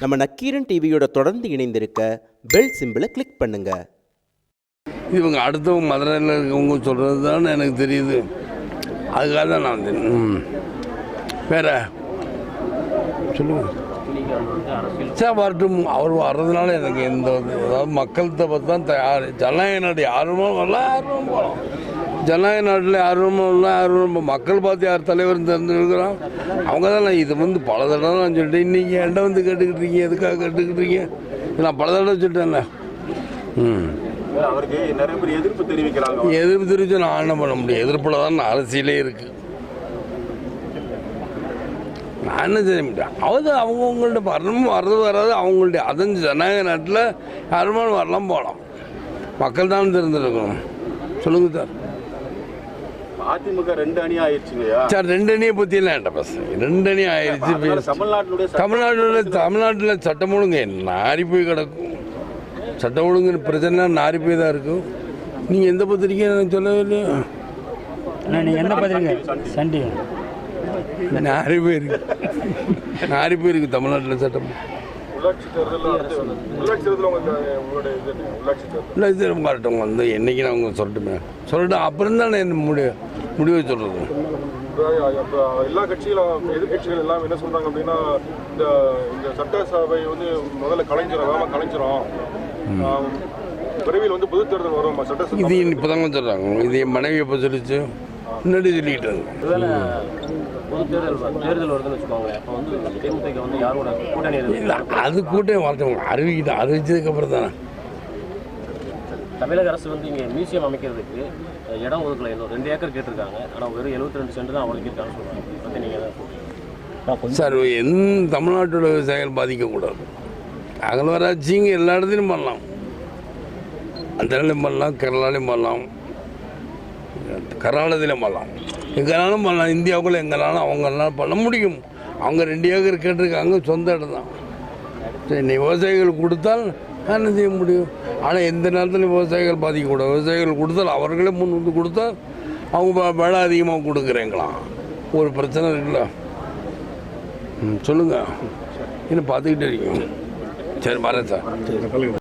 நம்ம நக்கீரன் டிவியோட தொடர்ந்து இணைந்திருக்க பெல் சிம்பிளை கிளிக் பண்ணுங்க. இவங்க அடுத்தவங்க மதுரையில் இருக்கவங்க சொல்கிறது தான் எனக்கு தெரியுது. அதுக்காக தான் நான் வந்து ம். வேற? சொல்லுங்க. சரி வரட்டும். அவர் வர்றதுனால எனக்கு எந்த ஒரு- அதாவது மக்கள்கிட்ட பார்த்து தான் தயார் ஜனநாயக நாடு யாருமே வரலாம் யாரும் போகலாம். ஜனநாயக நாட்டில் யாரும் வரலாம் யாரும் மக்கள் பார்த்து யார் தலைவர் தெரிஞ்சுருக்கிறான் அவங்க தான் இது வந்து பல தடவை நான் சொல்லிட்டேன். இன்றைக்கி என்கிட்ட வந்து கேட்டுக்கிட்டு இருக்கீங்க எதுக்காக கேட்டுக்கிட்டு இருக்கீங்க? நான் பல தடவை சொல்லிட்டேன்ல. ம். எதிர்ப்பு தெரிவித்து நான் என்ன பண்ண முடியும்? எதிர்ப்பில் தான் அரசியலே இருக்கு. நான் என்ன செய்ய முடியும்? அவது அவங்கவுங்கள்ட்ட வரணும் வர்றது வராது. அவங்கள்ட்ட அதன் ஜனநாயக நாட்டில் யாருமாலும் வரலாம் போகலாம். மக்கள் தான் தெரிஞ்சிருக்கணும் சொல்லுங்க சார். அதிமுக ரெண்டு அணி ஆயிடுச்சுங்கய்யா. சார் ரெண்டு அணியை பற்றியெல்லாம் என்கிட்ட பேசுங்க ரெண்டு அணி ஆயிடுச்சு. தமிழ்நாட்டினுடைய தமிழ்நாட்டில் தமிழ்நாட்டில் சட்டம் ஒழுங்கு நாரி போய் கிடக்கும். சட்டம் ஒழுங்கு பிரச்சனை நாரி போய் தான் இருக்கும். நீங்கள் எந்த பத்திரிக்கை எனக்கு சொல்லவே இல்லையா? அண்ணா நீங்கள் எந்த பத்திரிக்கை நாரி போயிருக்கு. நாரி போயிருக்கு தமிழ்நாட்டில் சட்டம். இல்லை இது வரட்டும் வந்து என்னைக்கு நான் அவங்க சொல்லட்டுமே. சொல்லட்டும் அப்புறம் தான் என்ன முடிவு முடிவை சொல்கிறது எல்லா கட்சிகளும் எதிர்கட்சிகள் எல்லாம் என்ன சொல்றாங்க அப்படின்னா இந்த இந்த சட்டசபை வந்து முதல்ல கலைஞ்சிரும் வேகமாக கலைஞ்சிரும் விரைவில் வந்து பொது தேர்தல் வரும் சட்டசபை. இது இப்போ தாங்க சொல்கிறாங்க இது என் மனைவி எப்போ சொல்லிச்சு? முன்னாடி சொல்லிக்கிட்டு பொது தேர்தல் தேர்தல் வருதுன்னு வச்சுக்கோங்க அப்போ வந்து தேமுதிக வந்து யாரோட கூட்டணி இல்லை அது கூட்டம் வரட்டும் அறிவிக்கிட்டு அறிவிச்சதுக்கப்புறம் தானே. தமிழக அரசு வந்து இங்கே மியூசியம் அமைக்கிறதுக்கு இடம் ஒதுக்கல. இன்னும் ரெண்டு ஏக்கர் கேட்டிருக்காங்க. ஆனால் வெறும் 72 ரெண்டு சென்ட் தான் ஒதுக்கியிருக்காங்க சொல்கிறாங்க இதை பற்றி நீங்கள் சார் எந்த தமிழ்நாட்டோட விவசாயிகள் பாதிக்கக்கூடாது. அகல்வராட்சிங்க எல்லா இடத்துலையும் பண்ணலாம். அந்த இடத்துலையும் பண்ணலாம் கேரளாலையும் பண்ணலாம். கர்நாடகத்திலையும் பண்ணலாம். எங்கேனாலும் பண்ணலாம் இந்தியாவுக்குள்ளே எங்கேனாலும் அவங்களாலும் பண்ண முடியும். அவங்க ரெண்டு ஏக்கர் கேட்டிருக்காங்க சொந்த இடம் தான். சரி நீ விவசாயிகள் கொடுத்தால் என்ன செய்ய முடியும்? ஆனால் எந்த நேரத்தில் விவசாயிகள் பாதிக்கக்கூடாது? விவசாயிகள் கொடுத்தால் அவர்களே முன் வந்து கொடுத்தால் அவங்க வ- விலை அதிகமாக கொடுக்குறீங்களாம் ஒரு பிரச்சனை இருக்குல்ல. ம் சொல்லுங்கள் இன்னும் பார்த்துக்கிட்டே இருக்கீங்க? சரி வரேன் சார்.